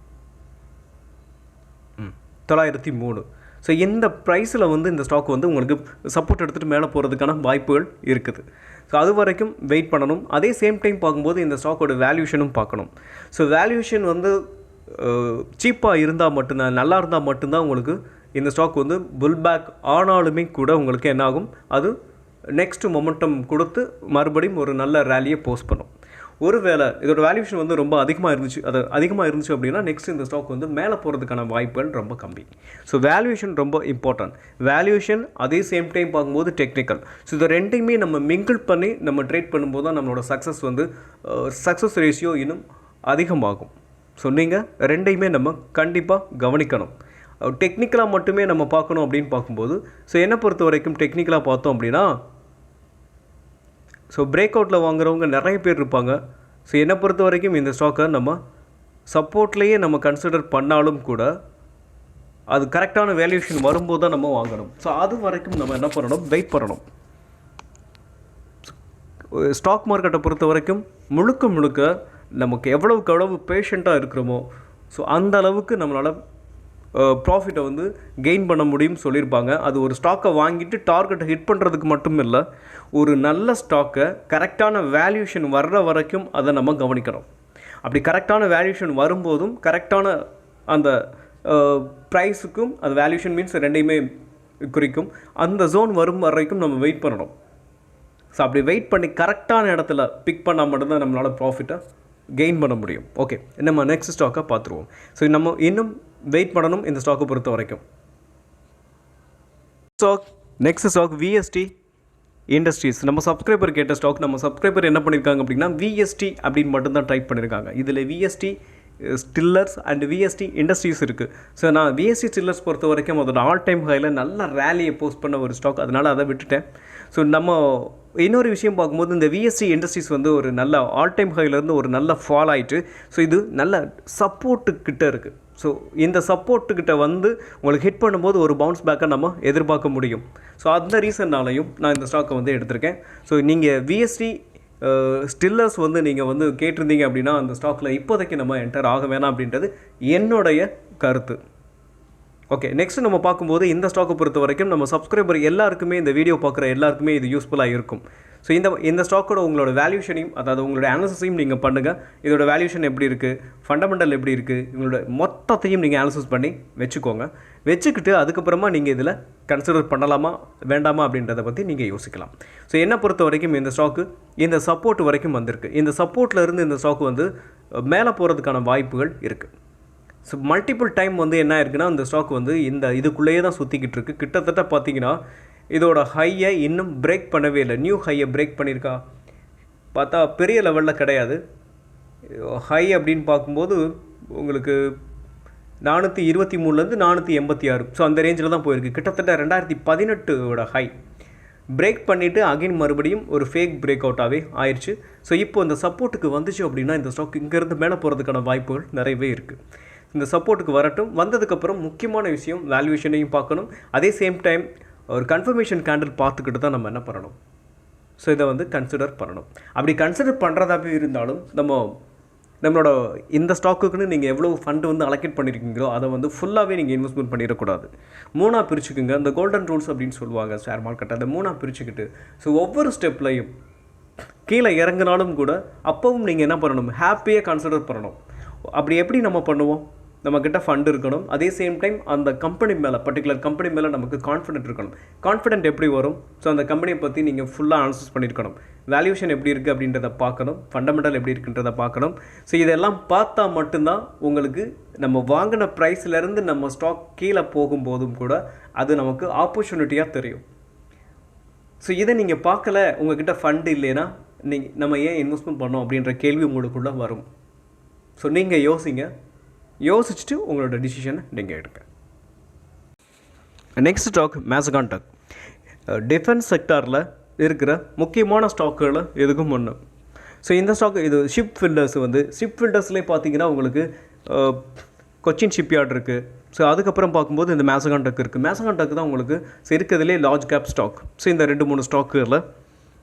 ம். தொள்ளாயிரத்தி மூணு. ஸோ இந்த ப்ரைஸில் வந்து இந்த ஸ்டாக் வந்து உங்களுக்கு சப்போர்ட் எடுத்துகிட்டு மேலே போகிறதுக்கான வாய்ப்புகள் இருக்குது. ஸோ அது வரைக்கும் வெயிட் பண்ணணும். அதே சேம் டைம் பார்க்கும்போது இந்த ஸ்டாக்கோட வேல்யூஷனும் பார்க்கணும். ஸோ வேல்யூஷன் வந்து சீப்பாக இருந்தால் மட்டும்தான் நல்லா இருந்தால் மட்டும்தான் உங்களுக்கு இந்த ஸ்டாக் வந்து புல் பேக் ஆனாலுமே கூட உங்களுக்கு என்னாகும் அது நெக்ஸ்ட் மொமெண்டம் கொடுத்து மறுபடியும் ஒரு நல்ல ரேலியை போஸ்ட் பண்ணும். ஒருவேளை இதோட வேல்யூஷன் வந்து ரொம்ப அதிகமாக இருந்துச்சு அது அதிகமாக இருந்துச்சு அப்படின்னா நெக்ஸ்ட் இந்த ஸ்டாக் வந்து மேலே போகிறதுக்கான வாய்ப்புகள் ரொம்ப கம்மி. ஸோ வேல்யூஷன் ரொம்ப இம்பார்ட்டன்ட் வேல்யூஷன் அதே சேம் டைம் பார்க்கும்போது டெக்னிக்கல் ஸோ இதை ரெண்டையுமே நம்ம மிங்கிள் பண்ணி நம்ம ட்ரேட் பண்ணும்போது தான் நம்மளோட சக்ஸஸ் வந்து சக்ஸஸ் ரேஷியோ இன்னும் அதிகமாகும். ஸோ நீங்கள் ரெண்டையுமே நம்ம கண்டிப்பாக கவனிக்கணும். டெக்னிக்கலாக மட்டுமே நம்ம பார்க்கணும் அப்படின்னு பார்க்கும்போது ஸோ என்னை பொறுத்த வரைக்கும் டெக்னிக்கலாக பார்த்தோம் அப்படின்னா ஸோ பிரேக் அவுட்டில் வாங்குறவங்க நிறைய பேர் இருப்பாங்க. ஸோ என்னை பொறுத்த வரைக்கும் இந்த ஸ்டாக்கை நம்ம சப்போர்ட்லேயே நம்ம கன்சிடர் பண்ணாலும் கூட அது கரெக்டான வேல்யூஷன் வரும்போது தான் நம்ம வாங்கணும். ஸோ அது வரைக்கும் நம்ம என்ன பண்ணணும்? வெயிட் பண்ணணும். ஸ்டாக் மார்க்கெட்டை பொறுத்த வரைக்கும் முழுக்க முழுக்க நமக்கு எவ்வளவுக்கு எவ்வளவு பேஷண்ட்டாக இருக்கிறோமோ ஸோ அந்த அளவுக்கு நம்மளால் ப்ராஃபிட்டை வந்து கெயின் பண்ண முடியும்னு சொல்லியிருப்பாங்க. அது ஒரு ஸ்டாக்கை வாங்கிட்டு டார்கெட்டை ஹிட் பண்ணுறதுக்கு மட்டும் இல்லை ஒரு நல்ல ஸ்டாக்கை கரெக்டான வேல்யூஷன் வர்ற வரைக்கும் அதை நம்ம கவனிக்கிறோம் அப்படி கரெக்டான வேல்யூஷன் வரும்போதும் கரெக்டான அந்த ப்ரைஸுக்கும் அது வேல்யூஷன் மீன்ஸ் ரெண்டையுமே குறிக்கும். அந்த ஜோன் வரும் வரைக்கும் நம்ம வெயிட் பண்ணணும். ஸோ அப்படி வெயிட் பண்ணி கரெக்டான இடத்துல பிக் பண்ணால் மட்டும்தான் நம்மளால் ப்ராஃபிட்டை கெயின் பண்ண முடியும். ஓகே நம்ம நெக்ஸ்ட் ஸ்டாக்கை பார்த்துருவோம். ஸோ நம்ம இன்னும் வெயிட் பண்ணணும் இந்த ஸ்டாக்கை பொறுத்த வரைக்கும். Stock next stock VST industries நம்ம சப்ஸ்கிரைபர் கேட்ட ஸ்டாக் நம்ம சப்ஸ்கிரைபர் என்ன பண்ணியிருக்காங்க அப்படின்னா விஎஸ்டி அப்படின்னு மட்டும்தான் டைப் பண்ணியிருக்காங்க இதில் VST tillers and VST eh, industries இருக்குது ஸோ நான் விஎஸ்டி ஸ்டில்லர்ஸ் பொறுத்த வரைக்கும் அதோட ஆல் டைம் ஹையில் நல்ல ரேலியை போஸ்ட் பண்ண ஒரு ஸ்டாக் அதனால் அதை விட்டுட்டேன். ஸோ நம்ம இன்னொரு விஷயம் பார்க்கும்போது இந்த விஎஸ்சி இண்டஸ்ட்ரீஸ் வந்து ஒரு நல்ல ஆல் டைம் ஹைலேருந்து ஒரு நல்ல ஃபால் ஆகிட்டு ஸோ இது நல்ல சப்போர்ட்டுக்கிட்ட இருக்குது ஸோ இந்த சப்போர்ட்டுக்கிட்ட வந்து உங்களுக்கு ஹிட் பண்ணும்போது ஒரு பவுன்ஸ் பேக்கை நம்ம எதிர்பார்க்க முடியும். ஸோ அந்த ரீசன்னாலையும் நான் இந்த ஸ்டாக்கை வந்து எடுத்திருக்கேன். ஸோ நீங்கள் விஎஸ்டி ஸ்டில்லர்ஸ் வந்து நீங்கள் வந்து கேட்டிருந்தீங்க அப்படின்னா அந்த ஸ்டாக்கில் இப்போதைக்கு நம்ம என்டர் ஆக வேணாம் அப்படின்றது என்னுடைய கருத்து. ஓகே நெக்ஸ்ட் நம்ம பார்க்கும்போது இந்த ஸ்டாக்கை பொறுத்த வரைக்கும் நம்ம சப்ஸ்கிரைபர் எல்லாருக்குமே இந்த வீடியோ பார்க்குற எல்லாருக்குமே இது யூஸ்ஃபுல்லாக இருக்கும். ஸோ இந்த இந்த ஸ்டாக்கோட உங்களோட வேல்யூஷனையும் அதாவது உங்களோட அனாலிசிஸையும் நீங்கள் பண்ணுங்கள் இதோட வேல்யூஷன் எப்படி இருக்குது ஃபண்டமெண்டல் எப்படி இருக்குது இவங்களோட மொத்தத்தையும் நீங்கள் அனாலிசிஸ் பண்ணி வச்சுக்கோங்க. வச்சுக்கிட்டு அதுக்கப்புறமா நீங்கள் இதில் கன்சிடர் பண்ணலாமா வேண்டாமா அப்படின்றத பற்றி நீங்கள் யோசிக்கலாம். ஸோ என்னை பொறுத்த வரைக்கும் இந்த ஸ்டாக்கு இந்த சப்போர்ட் வரைக்கும் வந்திருக்கு. இந்த சப்போர்ட்டில் இருந்து இந்த ஸ்டாக்கு வந்து மேலே போகிறதுக்கான வாய்ப்புகள் இருக்குது ஸோ மல்டிபிள் டைம் வந்து என்ன இருக்குன்னா இந்த ஸ்டாக் வந்து இந்த இதுக்குள்ளேயே தான் சுற்றிக்கிட்டு இருக்குது கிட்டத்தட்ட பார்த்தீங்கன்னா இதோட ஹையை இன்னும் பிரேக் பண்ணவே இல்லை. நியூ ஹையை பிரேக் பண்ணியிருக்கா? பார்த்தா பெரிய லெவலில் கிடையாது. ஹை அப்படின்னு பார்க்கும்போது உங்களுக்கு நானூற்றி இருபத்தி மூணுலேருந்து நானூற்றி எண்பத்தி ஆறு. ஸோ அந்த ரேஞ்சில் தான் போயிருக்கு. கிட்டத்தட்ட ரெண்டாயிரத்தி பதினெட்டோட ஹை பிரேக் பண்ணிவிட்டு அகைன் மறுபடியும் ஒரு ஃபேக் பிரேக் அவுட்டாகவே ஆயிடுச்சு ஸோ இப்போ இந்த சப்போர்ட்டுக்கு வந்துச்சு அப்படின்னா இந்த ஸ்டாக் இங்கேருந்து மேலே போகிறதுக்கான வாய்ப்புகள் நிறையவே இருக்குது இந்த சப்போர்ட்டுக்கு வரட்டும். வந்ததுக்கப்புறம் முக்கியமான விஷயம் வேல்யூவேஷனையும் பார்க்கணும். அதே சேம் டைம் ஒரு கன்ஃபர்மேஷன் கேண்டில் பார்த்துக்கிட்டு தான் நம்ம என்ன பண்ணணும்? ஸோ இதை வந்து கன்சிடர் பண்ணணும். அப்படி கன்சிடர் பண்ணுறதாவே இருந்தாலும் நம்ம நம்மளோட இந்த ஸ்டாக்குக்குன்னு நீங்கள் எவ்வளோ ஃபண்டு வந்து அலோகேட் பண்ணியிருக்கீங்களோ அதை வந்து ஃபுல்லாகவே நீங்கள் இன்வெஸ்ட்மெண்ட் பண்ணிடக்கூடாது. மூணாக பிரிச்சுக்குங்க. இந்த கோல்டன் ரூல்ஸ் அப்படின்னு சொல்லுவாங்க ஷேர் மார்க்கெட் அதை மூணாக பிரிச்சுக்கிட்டு ஸோ ஒவ்வொரு ஸ்டெப்லையும் கீழே இறங்கினாலும் கூட அப்பவும் நீங்கள் என்ன பண்ணணும்? ஹாப்பியாக கன்சிடர் பண்ணணும். அப்படி எப்படி நம்ம பண்ணுவோம்? நம்மக்கிட்ட ஃபண்ட் இருக்கணும். அதே சேம் டைம் அந்த கம்பெனி மேலே பர்டிகுலர் கம்பெனி மேலே நமக்கு கான்ஃபிடென்ட் இருக்கணும். கான்ஃபிடென்ட் எப்படி வரும்? ஸோ அந்த கம்பெனியை பற்றி நீங்கள் ஃபுல்லாக அனாலிசிஸ் பண்ணியிருக்கணும் வேல்யூஷன் எப்படி இருக்குது அப்படின்றத பார்க்கணும். ஃபண்டமெண்டல் எப்படி இருக்குன்றத பார்க்கணும். ஸோ இதெல்லாம் பார்த்தா மட்டும்தான் உங்களுக்கு நம்ம வாங்கின ப்ரைஸ்லேருந்து நம்ம ஸ்டாக் கீழே போகும்போதும் கூட அது நமக்கு ஆப்பர்ச்சுனிட்டியாக தெரியும். ஸோ இதை நீங்கள் பார்க்கல உங்ககிட்ட ஃபண்டு இல்லைன்னா நீங்கள் நம்ம ஏன் இன்வெஸ்ட்மெண்ட் பண்ணோம் அப்படின்ற கேள்வி உங்களுக்குள்ளே வரும். ஸோ நீங்கள் யோசிங்க. யோசிச்சுட்டு உங்களோட டிசிஷனை நீங்கள் எடுங்க. Next stock Mazagon dock defence செக்டாரில் இருக்கிற முக்கியமான ஸ்டாக்குகளை எதுக்கும் ஒன்று ஸோ இந்த ஸ்டாக் இது ஷிப் ஃபில்டர்ஸ் வந்து ஷிப் ஃபில்டர்ஸ்லேயே பார்த்தீங்கன்னா உங்களுக்கு கொச்சின் ஷிப்யார்ட் இருக்குது ஸோ அதுக்கப்புறம் பார்க்கும்போது இந்த மேசகான் டக் இருக்குது மேசகான் டக் தான் உங்களுக்கு ஸோ இருக்கிறதுலே லார்ஜ் கேப் ஸ்டாக் ஸோ இந்த ரெண்டு மூணு ஸ்டாக்குகளில்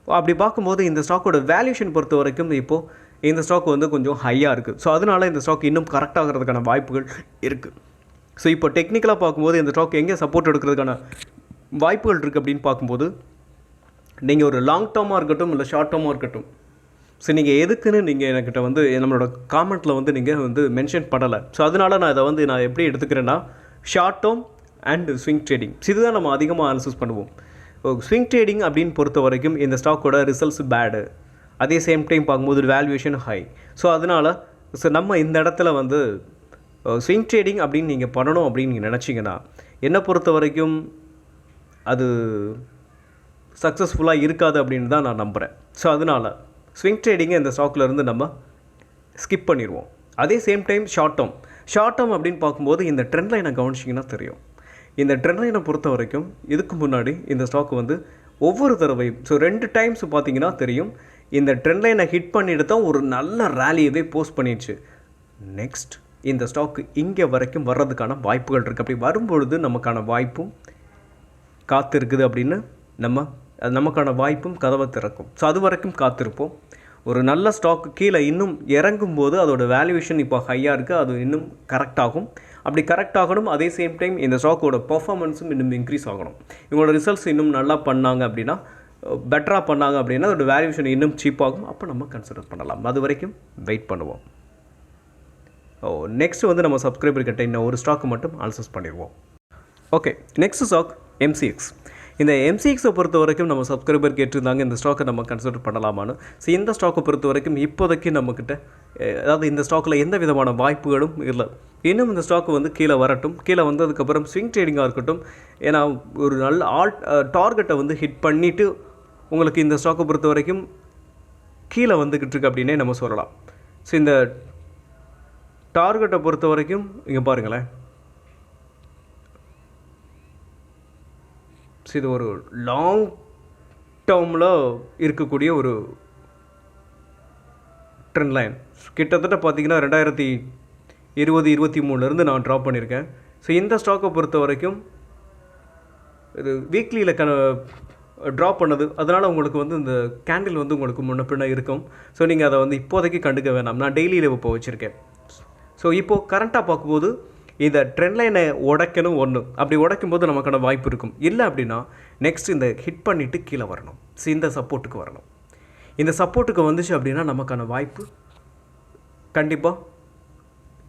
அப்படி பார்க்கும்போது இந்த ஸ்டாக்கோட வேல்யூஷன் பொறுத்த வரைக்கும் இப்போது இந்த ஸ்டாக் வந்து கொஞ்சம் ஹையாக இருக்குது ஸோ அதனால இந்த ஸ்டாக் இன்னும் கரெக்ட் ஆகிறதுக்கான வாய்ப்புகள் இருக்குது ஸோ இப்போ டெக்னிக்கலாக பார்க்கும்போது இந்த ஸ்டாக் எங்கே சப்போர்ட் எடுக்கிறதுக்கான வாய்ப்புகள் இருக்குது அப்படின்னு பார்க்கும்போது நீங்கள் ஒரு லாங் டேர்மாக இருக்கட்டும் இல்லை ஷார்ட் டேர்மாக இருக்கட்டும் ஸோ நீங்கள் எதுக்குன்னு நீங்கள் என்கிட்ட வந்து நம்மளோட காமெண்ட்டில் வந்து நீங்கள் வந்து மென்ஷன் பண்ணலை. ஸோ அதனால் நான் இதை வந்து நான் எப்படி எடுத்துக்கிறேன்னா short term and swing trading இதுதான் நம்ம அதிகமாக அனலைசிஸ் பண்ணுவோம். ஸ்விங் ட்ரேடிங் அப்படின்னு பொறுத்த வரைக்கும் இந்த ஸ்டாக்கோட ரிசல்ட்ஸ் பேடு அதே சேம் டைம் பார்க்கும்போது வேல்யூவேஷன் ஹை ஸோ அதனால் ஸோ நம்ம இந்த இடத்துல வந்து ஸ்விங் ட்ரேடிங் அப்படின்னு நீங்கள் பண்ணணும் அப்படின்னு நீங்கள் நினச்சிங்கன்னா என்னை பொறுத்த வரைக்கும் அது சக்ஸஸ்ஃபுல்லாக இருக்காது அப்படின்னு தான் நான் நம்புகிறேன் ஸோ அதனால் ஸ்விங் ட்ரேடிங்கை இந்த ஸ்டாக்லேருந்து நம்ம ஸ்கிப் பண்ணிடுவோம். அதே same time short term short term அப்படின்னு பார்க்கும்போது இந்த ட்ரெண்ட் லைனை கவனிச்சிங்கன்னா தெரியும். இந்த ட்ரெண்ட் லைனை பொறுத்த வரைக்கும் இதுக்கு முன்னாடி இந்த ஸ்டாக் வந்து ஒவ்வொரு தடவையும் ஸோ ரெண்டு டைம்ஸ் பார்த்தீங்கன்னா தெரியும். இந்த ட்ரெண்ட் லைனை ஹிட் பண்ணிட்டு தான் ஒரு நல்ல ரேலியவே போஸ்ட் பண்ணிடுச்சு. நெக்ஸ்ட் இந்த ஸ்டாக்கு இங்கே வரைக்கும் வர்றதுக்கான வாய்ப்புகள் இருக்குது அப்படி வரும்பொழுது நமக்கான வாய்ப்பும் காத்து இருக்குது அப்படின்னு நம்ம அது நமக்கான வாய்ப்பும் கதவை திறக்கும். ஸோ அது வரைக்கும் காத்திருப்போம். ஒரு நல்ல ஸ்டாக் கீழே இன்னும் இறங்கும் போது அதோட வேல்யூவேஷன் இப்போ ஹையாக இருக்குது அது இன்னும் கரெக்ட் ஆகும். அப்படி கரெக்ட் ஆகணும். அதே சேம் டைம் இந்த ஸ்டாக்கோட பர்ஃபார்மன்ஸும் இன்னும் இன்க்ரீஸ் ஆகணும். இவங்களோட ரிசல்ட்ஸ் இன்னும் நல்லா பண்ணாங்க அப்படின்னா பெட்டராக பண்ணாங்க அப்படின்னா அதோட வேல்யூவேஷன் இன்னும் சீப்பாகும் அப்போ நம்ம கன்சிடர் பண்ணலாம். அது வரைக்கும் வெயிட் பண்ணுவோம். ஓ நெக்ஸ்ட் வந்து நம்ம சப்ஸ்கிரைபர் கிட்ட இன்னும் ஒரு ஸ்டாக் மட்டும் அல்சஸ் பண்ணிடுவோம். ஓகே நெக்ஸ்ட் ஸ்டாக் எம்சிஎக்ஸ் இந்த எம்சிஎக்ஸை பொறுத்த வரைக்கும் நம்ம சப்ஸ்கிரைபர் கேட்டிருந்தாங்க இந்த ஸ்டாக்கை நம்ம கன்சிடர் பண்ணலாமான்னு. ஸோ இந்த ஸ்டாக்கை பொறுத்த வரைக்கும் இப்போதைக்கு நம்மக்கிட்ட அதாவது இந்த ஸ்டாக்கில் எந்த விதமான வாய்ப்புகளும் இல்லை. இன்னும் இந்த ஸ்டாக்கு வந்து கீழே வரட்டும். கீழே வந்ததுக்கப்புறம் ஸ்விங் ட்ரேடிங்காக இருக்கட்டும். ஏன்னா ஒரு நல்ல ஆல் டார்கெட்டை வந்து ஹிட் பண்ணிவிட்டு உங்களுக்கு இந்த ஸ்டாக்கை பொறுத்த வரைக்கும் கீழே வந்துக்கிட்டு இருக்கு அப்படின்னே நம்ம சொல்லலாம். ஸோ இந்த டார்கெட்டை பொறுத்த வரைக்கும் இங்கே பாருங்களேன். ஸோ இது ஒரு லாங் டேர்மில் இருக்கக்கூடிய ஒரு ட்ரெண்ட் லைன் கிட்டத்தட்ட பார்த்தீங்கன்னா ரெண்டாயிரத்தி இருபது இருபத்தி மூணுலேருந்து நான் ட்ராப் பண்ணியிருக்கேன். ஸோ இந்த ஸ்டாக்கை பொறுத்த வரைக்கும் இது வீக்லியில் க ட்ராப் பண்ணது. அதனால் உங்களுக்கு வந்து இந்த கேண்டில் வந்து உங்களுக்கு முன்ன பின்ன இருக்கும். ஸோ நீங்கள் அதை வந்து இப்போதைக்கு கண்டுக்க வேணாம். நான் டெய்லியில் இப்போ வச்சுருக்கேன். ஸோ இப்போது கரண்ட்டாக பார்க்கும்போது இந்த ட்ரெண்ட் லைனை உடைக்கணும் ஒன்று அப்படி உடைக்கும் போது நமக்கான வாய்ப்பு இருக்கும். இல்லை அப்படின்னா நெக்ஸ்ட் இந்த ஹிட் பண்ணிவிட்டு கீழே வரணும். ஸோ இந்த சப்போர்ட்டுக்கு வரணும். இந்த சப்போர்ட்டுக்கு வந்துச்சு அப்படின்னா நமக்கான வாய்ப்பு கண்டிப்பாக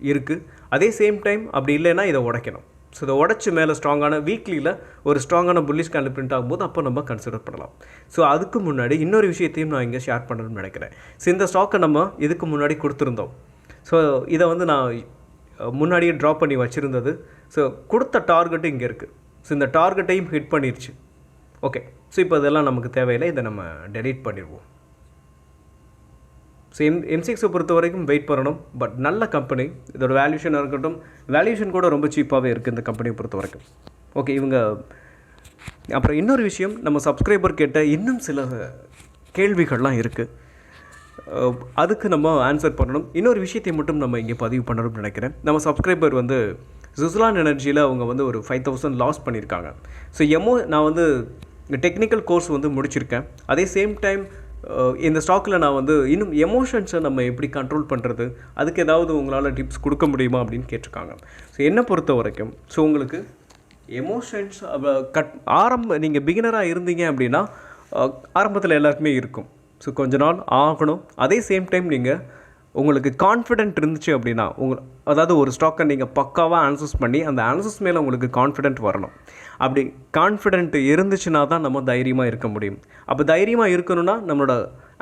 இருக்குது அதே சேம் டைம் அப்படி இல்லைன்னா இதை உடைக்கணும். ஸோ இதை உடச்சி மேலே ஸ்ட்ராங்கான வீக்லியில் ஒரு ஸ்ட்ராங்கான புல்லிஷ் கேண்டில் பிரிண்ட் ஆகும்போது அப்போ நம்ம கன்சிடர் பண்ணலாம். ஸோ அதுக்கு முன்னாடி இன்னொரு விஷயத்தையும் நான் இங்கே ஷேர் பண்ணணும்னு நினைக்கிறேன். ஸோ இந்த ஸ்டாக்கை நம்ம இதுக்கு முன்னாடி கொடுத்துருந்தோம். ஸோ இதை வந்து நான் முன்னாடியே ட்ரா பண்ணி வச்சுருந்தது. ஸோ கொடுத்த டார்கெட்டு இங்கே இருக்குது ஸோ இந்த டார்கெட்டையும் ஹிட் பண்ணிருச்சு. ஓகே ஸோ இப்போ இதெல்லாம் நமக்கு தேவையில்லை. இதை நம்ம டெலீட் பண்ணிடுவோம். ஸோ எம் எம்சிக்ஸை பொறுத்த வரைக்கும் வெயிட் பண்ணணும். பட் நல்ல கம்பெனி இதோட வேல்யூஷனாக இருக்கட்டும். வேல்யூஷன் கூட ரொம்ப சீப்பாகவே இருக்குது இந்த கம்பெனியை பொறுத்த வரைக்கும். ஓகே இவங்க அப்புறம் இன்னொரு விஷயம் நம்ம சப்ஸ்கிரைபர் கேட்ட இன்னும் சில கேள்விகள்லாம் இருக்குது அதுக்கு நம்ம ஆன்சர் பண்ணணும். இன்னொரு விஷயத்தை மட்டும் நம்ம இங்கே பதிவு பண்ணணும்னு நினைக்கிறேன். நம்ம சப்ஸ்கிரைபர் வந்து சுஸ்லான் எனர்ஜியில் அவங்க வந்து ஒரு ஃபைவ் தௌசண்ட் லாஸ் பண்ணியிருக்காங்க. ஸோ எமோ நான் வந்து டெக்னிக்கல் கோர்ஸ் வந்து முடிச்சிருக்கேன். அதே சேம் டைம் இந்த ஸ்டாக்கில் நான் வந்து இன்னும் எமோஷன்ஸை நம்ம எப்படி கண்ட்ரோல் பண்ணுறது அதுக்கு ஏதாவது உங்களால் டிப்ஸ் கொடுக்க முடியுமா அப்படின்னு கேட்டிருக்காங்க. ஸோ என்னை பொறுத்த வரைக்கும் ஸோ உங்களுக்கு எமோஷன்ஸ் கட் ஆரம்ப நீங்கள் பிகினராக இருந்தீங்க அப்படின்னா ஆரம்பத்தில் எல்லாருக்குமே இருக்கும். ஸோ கொஞ்ச நாள் ஆகணும். அதே சேம் டைம் நீங்கள் உங்களுக்கு கான்ஃபிடென்ட் இருந்துச்சு அப்படின்னா உங்கள் அதாவது ஒரு ஸ்டாக்கை நீங்கள் பக்காவாக அனலைசிஸ் பண்ணி அந்த அனலிசிஸ் மேலே உங்களுக்கு கான்ஃபிடென்ட் வரணும். அப்படி கான்ஃபிடென்ட் இருந்துச்சுன்னா தான் நம்ம தைரியமாக இருக்க முடியும். அப்போ தைரியமாக இருக்கணும்னா நம்மளோட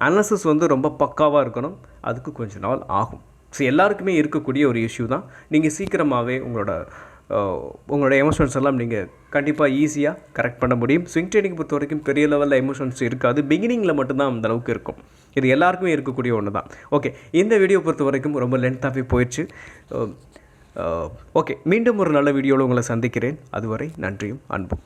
அனலிசிஸ் வந்து ரொம்ப பக்காவாக இருக்கணும். அதுக்கு கொஞ்ச நாள் ஆகும். ஸோ எல்லாருக்குமே இருக்கக்கூடிய ஒரு இஷ்யூ தான். நீங்கள் சீக்கிரமாகவே உங்களோட உங்களோட எமோஷன்ஸ் எல்லாம் நீங்கள் கண்டிப்பாக ஈஸியாக கரெக்ட் பண்ண முடியும். ஸ்விங் ட்ரேடிங் பொறுத்த வரைக்கும் பெரிய லெவலில் எமோஷன்ஸ் இருக்காது. பிகினிங்கில் மட்டும்தான் அந்த அளவுக்கு இருக்கும். இது எல்லாருக்குமே இருக்கக்கூடிய ஒன்று தான் ஓகே இந்த வீடியோ பொறுத்த வரைக்கும் ரொம்ப லென்த்தாகவே போயிடுச்சு. Um, uh, ஓகே மீண்டும் ஒரு நல்ல வீடியோவில் உங்களை சந்திக்கிறேன். அதுவரை நன்றியும் அன்பும்.